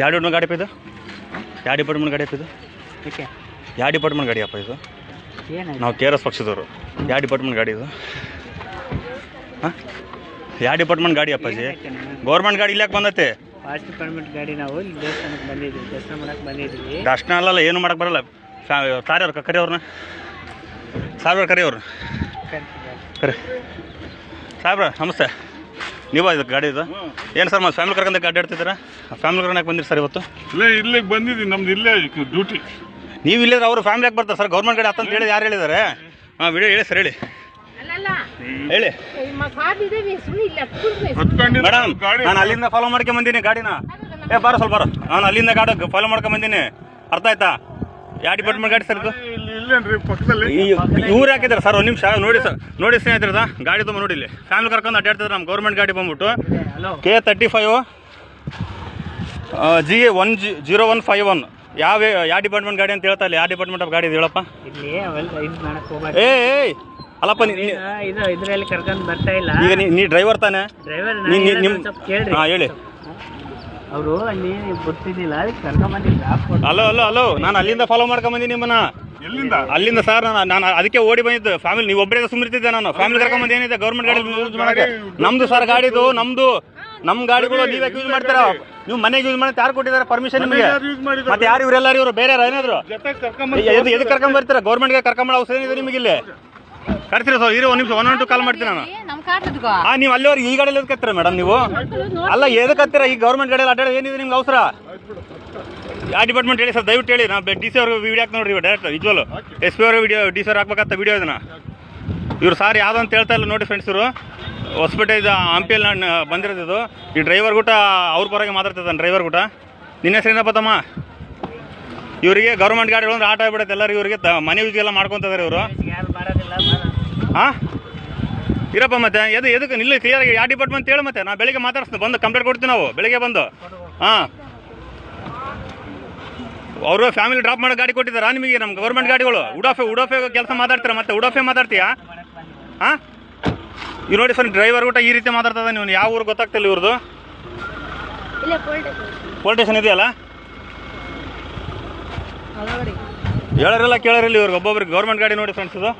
ಯಾವ ಡಿಪಾರ್ಟ್ಮೆಂಟ್ ಗಾಡಿ ಅಪ್ಪ ಇದು? ಯಾವ ಡಿಪಾರ್ಟ್ಮೆಂಟ್ ಗಾಡಿ ಅಪ್ಪ ಇದು? ಓಕೆ ಯಾವ ಡಿಪಾರ್ಟ್ಮೆಂಟ್ ಗಾಡಿ ಅಪ್ಪ ಇದು? ನಾವು ಕೆ ಆರ್ ಎಸ್ ಪಕ್ಷದವರು. ಯಾವ ಡಿಪಾರ್ಟ್ಮೆಂಟ್ ಗಾಡಿ ಇದು? ಹಾಂ? ಯಾವ ಡಿಪಾರ್ಟ್ಮೆಂಟ್ ಗಾಡಿ ಅಪ್ಪಾಜಿ ಗೌರ್ಮೆಂಟ್ ಗಾಡಿ ಇಲ್ಲಾಕೆ ಬಂದೈತೆ? ಫಾಸ್ಟ್ ಡಿಪಾರ್ಟ್ಮೆಂಟ್ ಗಾಡಿ ನಾವು ಇಲ್ಲಿ ದೇವಸ್ಥಾನಕ್ಕೆ ಬಂದಿದ್ದೀವಿ. ದರ್ಶನ ಮಾಡಕ್ಕೆ ಬಂದಿದ್ದೀವಿ. ದರ್ಶನ ಅಲ್ಲಲ್ಲ ಏನು ಮಾಡಕ್ಕೆ ಬರಲ್ಲ. ಸಾರಿ ಅವ್ರ ಕರಿ ಅವ್ರನ್ನ. ಸಾಹೇಬ್ರ ಕರಿ ಅವ್ರು. ಕರಿ ಸಾಹೇಬ್ರ ನಮಸ್ತೆ. ನೀವು ಇದು ಗಾಡಿ ಇದು? ಏನು ಸರ್ ಮತ್ತೆ ಫ್ಯಾಮಿಲಿ ಕರ್ಕೊಂಡು ಗಾಡಿ ಆಡ್ತಿದ್ದೀರಾ? ಫ್ಯಾಮಿಲಿ ಕರ್ಕೊಂಡು ಬಂದಿರಿ ಸರ್ ಇವತ್ತು? ಇಲ್ಲೇ ಇಲ್ಲಿಗೆ ಬಂದಿದ್ದೀನಿ ನಮ್ದು ಇಲ್ಲೇ ಡ್ಯೂಟಿ ನೀವು ಇಲ್ಲಿದ್ರೆ ಅವರು ಫ್ಯಾಮಿಲಿ ಯಾಕೆ ಬರ್ತಾರೆ ಸರ್? ಗೌರ್ಮೆಂಟ್ ಗಾಡಿ ಅಂತ ಹೇಳಿ ಯಾರು ಹೇಳಿದ್ದಾರೆ ಹಾಂ ವಿಡಿಯೋ ಹೇಳಿ ಸರ್ ಹೇಳಿ. ಹೇಳಿ. ಮೇಡಮ್ ನಾನು ಅಲ್ಲಿಂದ ಫಾಲೋ ಮಾಡ್ಕೊಂಡ್ ಬಂದೀನಿ ಗಾಡಿನ. ಏ ಬಾರೋ ಸ್ವಲ್ಪ ಬಾರೋ. ನಾನು ಅಲ್ಲಿಂದ ಗಾಡಿ ಫಾಲೋ ಮಾಡ್ಕೊಂಡ್ ಬಂದೀನಿ. ಅರ್ಥ ಆಯ್ತಾ? ಯಾವ ಡಿಪಾರ್ಟ್ಮೆಂಟ್ ಗಾಡಿ ಸರ್ ಇದು? ಇಲ್ಲಿ ಇವ್ರು ಹಾಕಿದ್ದಾರೆ ಸರ್ ಒಂದು ನಿಮಿಷ ನೋಡಿ ಸರ್ ನೋಡಿ ಸ್ನೇಹಿತರದ ಗಾಡಿ ತುಂಬ ನೋಡಿ ಇಲ್ಲಿ ಫ್ಯಾಮಿಲಿ ಕರ್ಕೊಂಡು ಅಡ್ಡಾಡ್ತಿದ್ರೆ ನಮ್ಮ ಗೌರ್ಮೆಂಟ್ ಗಾಡಿ ಬಂದ್ಬಿಟ್ಟು. K thirty five G one G zero one five one ಯಾವ ಯಾವ ಡಿಪಾರ್ಟ್ಮೆಂಟ್ ಗಾಡಿ ಅಂತ ಹೇಳ್ತಾ ಇಲ್ಲ ಯಾವ ಡಿಪಾರ್ಟ್ಮೆಂಟ್ ಆಫ್ ಗಾಡಿ ಇದು ಹೇಳಪ್ಪ? ಏ ಏಯ್ ಅಲ್ಲಪ್ಪ ನೀ- ನೀ- ಇದು ಇದರಲ್ಲಿ ಕರ್ಕೊಂಡು ಬರ್ತಾ ಇಲ್ಲ. ಈಗ ನೀ- ನೀ ಡ್ರೈವರ್ ತಾನೆ? ಡ್ರೈವರ್ ನೀ- ನೀ- ಸ್ವಲ್ಪ ಕೇಳ್ರಿ. ಹಾಂ ಹೇಳಿ. ಅವರು ಅಲ್ಲಿ ಗೊತ್ತಿದ್ದಿಲ್ಲ ಅಲ್ಲೋ ಅಲ್ಲೋ ಹಲೋ ನಾನು ಅಲ್ಲಿಂದ ಫಾಲೋ ಮಾಡ್ಕೊಂಡ್ ಬಂದೀನಿ ನಿಮ್ಮನ್ನ. ಅಲ್ಲಿಂದ ಸರ್ ನಾನು ನಾನು ಅದಕ್ಕೆ ಓಡಿ ಬಂದಿದ್ದು. ಫ್ಯಾಮಿಲಿ ನೀವು ಒಬ್ಬರೇ ಸುಮ್ಮನಿರ್ತಿದ್ದೆ ನಾನು. ಫ್ಯಾಮಿಲಿ ಕರ್ಕೊಂಡ್ ಬಂದು ಏನಿದೆ? ಗೌರ್ಮೆಂಟ್ ಗಾಡಿ ಯೂಸ್ ಮಾಡಕ್ಕೆ. ನಮ್ದು ಸರ್ ಗಾಡಿದು ನಮ್ದು ನಮ್ಮ ಗಾಡಿಗಳು ನೀವೇ ಯೂಸ್ ಮಾಡ್ತಾರ? ನೀವು ಮನೆಗೆ ಯೂಸ್ ಮಾಡಿ ಯಾರು ಕೊಟ್ಟಿದ್ದಾರೆ? ಪರ್ಮಿಷನ್ ನಿಮಗೆ? ಮತ್ತೆ ಯಾರು ಇವರೆಲ್ಲರೂ ಇವರು? ಬೇರೆ ಯಾರು ಏನಾದ್ರು? ಎದು ಕರ್ಕೊಂಡ್ ಎದಕ್ಕೆ ಕರ್ಕೊಂಡ್ ಬರ್ತೀರಾ? ಗೌರ್ಮೆಂಟ್ಗೆ ಕರ್ಕೊಂಬ ಔಷಧ ಏನಿದೆ ನಿಮಗೆ ಇಲ್ಲಿ? ಕರ್ತೀರ ಸರ್? ಇರೋ ಒಂದು ನಿಮಿಷ ಒನ್ ಒನ್ ಟು ಕಾಲ್ ಮಾಡ್ತೀನಿ ನಾನು. ಹಾ ನೀವು ಅಲ್ಲಿವರೆಗೆ ಈ ಗಾಡಿಯಲ್ಲಿ ಎದಕ್ಕೆ ಹತ್ತೀರಾ ಮೇಡಮ್ ನೀವು ಅಲ್ಲ ಎದಕ್ಕೆ ಹತ್ತೀರಾ ಈ ಗೌರ್ಮೆಂಟ್ ಗಾಡಿಯಲ್ಲಿ ಅಡ್ಡಾಡ ಏನಿದೆ ನಿಮ್ಗೆ ಅವಸರ? ಯಾವ ಡಿಪಾರ್ಟ್ಮೆಂಟ್ ಹೇಳಿ ಸರ್, ದಯವಿಟ್ಟು ಹೇಳಿ. ನಾವು ಡಿ ಸಿ ಅವ್ರಿಗೆ ವಿಡಿಯೋ ಹಾಕಿ ನೋಡ್ರಿ ಡೈರೆಕ್ಟ್ ನಿಜವಲ್ಲ ಎಸ್ ಪಿ ಅವ್ರಿಗೆ ವಿಡಿಯೋ ಡಿ ಸಿ ಅವ್ರು ಹಾಕ್ಬೇಕಂತ ವಿಡಿಯೋ ಇದನ್ನ. ಇವ್ರು ಸಾರ್ ಯಾವ್ದು ಅಂತ ಹೇಳ್ತಾ ಇಲ್ಲ ನೋಡಿ ಫ್ರೆಂಡ್ಸ್ ಇವರು. ಹೊಸಪೇಟೆ ಇದು ಹಂಪಿಯಲ್ಲಿ ಬಂದಿರೋದು ಇದು. ಈ ಡ್ರೈವರ್ ಗುಟ ಅವ್ರ ಪರವಾಗಿ ಮಾತಾಡ್ತಿದ್ದಾನೆ ಡ್ರೈವರ್ ಗುಟ ನಿನ್ನ ಹೆಸರು ಏನಪ್ಪ ತಮ್ಮ? ಇವರಿಗೆ ಗೌರ್ಮೆಂಟ್ ಗಾಡಿಗಳು ಅಂದ್ರೆ ಆಟ ಆಗ್ಬಿಡುತ್ತೆ ಎಲ್ಲರೂ ಇವರಿಗೆ ಮನೆ ಯೂಸ್ಗೆಲ್ಲ ಮಾಡ್ಕೊತಿದ್ದಾರೆ ಇವರು. ಹಾಂ ಇರಪ್ಪ ಮತ್ತೆ, ಎದು ಎದಕ್ಕೆ ನಿಲ್ಲ ಕ್ಲಿಯರ್ ಆಗಿ ಯಾವ ಡಿಪಾರ್ಟ್ಮೆಂಟ್ ಹೇಳು ಮತ್ತೆ. ನಾ ಬೆಳಿಗ್ಗೆ ಮಾತಾಡ್ಸ್ತೀನಿ, ಬಂದು ಕಂಪ್ಲೇಂಟ್ ಕೊಡ್ತೀವಿ ನಾವು, ಬೆಳಿಗ್ಗೆ ಬಂದು. ಹಾಂ ಅವರು ಫ್ಯಾಮಿಲಿ ಡ್ರಾಪ್ ಮಾಡೋ ಗಾಡಿ ಕೊಟ್ಟಿದ್ದಾರೆ? ನಿಮಗೆ ನಮ್ಮ ಗೌರ್ಮೆಂಟ್ ಗಾಡಿಗಳು? ಉಡಾಫೆ ಉಡಾಫೆ ಕೆಲಸ ಮಾತಾಡ್ತೀರಾ ಮತ್ತೆ? ಉಡಾಫೆ ಮಾತಾಡ್ತೀಯಾ? ಹಾಂ? ಇವ್ ನೋಡಿ ಸರ್ ಡ್ರೈವರ್ ಊಟ ಈ ರೀತಿ ಮಾತಾಡ್ತದ ನೀವು ಯಾವ ಊರು ಗೊತ್ತಾಗ್ತಿಲ್ಲ ಇವ್ರದ್ದು ಪೋಲ್ ಸ್ಟೇಷನ್. ಇದೆಯಲ್ಲ? ಹೇಳೋರಿಲ್ಲ ಕೇಳೋರಿಲ್ಲ ಇವ್ರಿಗೆ. ಒಬ್ಬೊಬ್ರಿಗೆ ಗೌರ್ಮೆಂಟ್ ಗಾಡಿ ನೋಡಿ ಫ್ರೆಂಡ್ಸ್ ಇದು.